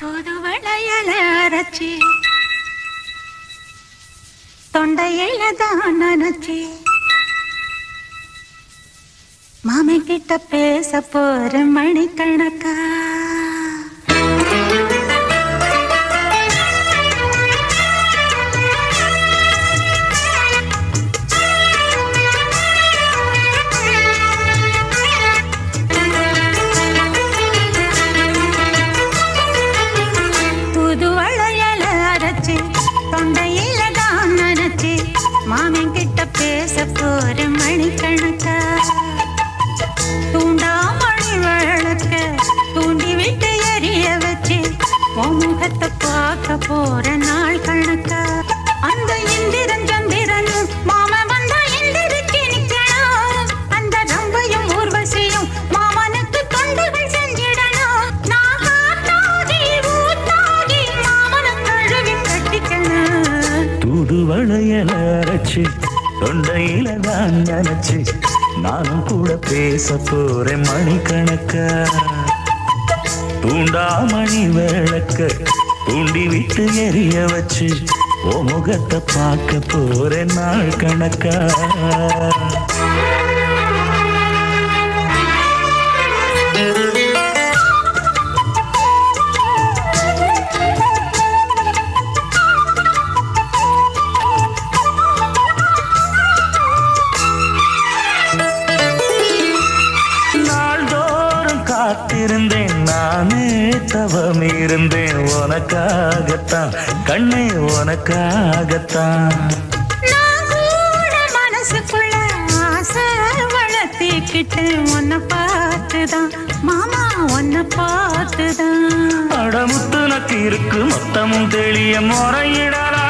தூதுவளையல அரைச்சி. தொண்டையில தான் நினைச்சி மாமன் கிட்ட பேச போற மணிக்கணக்கா. போற நாள் கணக்கா. அந்த இந்திரன் சந்திரனும் மாம வந்தா எந்திரிச்சு நிக்கணும் அந்த ரம்பையும் ஊர்வசியும் மாமனுக்கு தொண்டுகள் செஞ்சிடணும் நான் காத்தாடி கட்டிக்கணும். அரைச்சு தொண்டையில தான் நினைச்சு நானும் கூட பேச போறேன் மணிக்கணக்கா. தூண்டாமணி விளக்க தூண்டி விட்டு எரிய வச்சு ஓ முகத்தை பார்க்க போற நாள் கணக்கா? காத்திருந்தேன். நானே தவம் இருந்தேன் உனக்காகத்தான். கண்ணே உனக்காகத்தான். மனசுக்குள்ள ஆசை வளர்த்திக்கிட்டு உன்னை பார்த்துதான். மாமா உன்னை பார்த்துதான். அடமுத்து நக்கு இருக்கு மொத்தமும் தெளிய முறையிடலாம்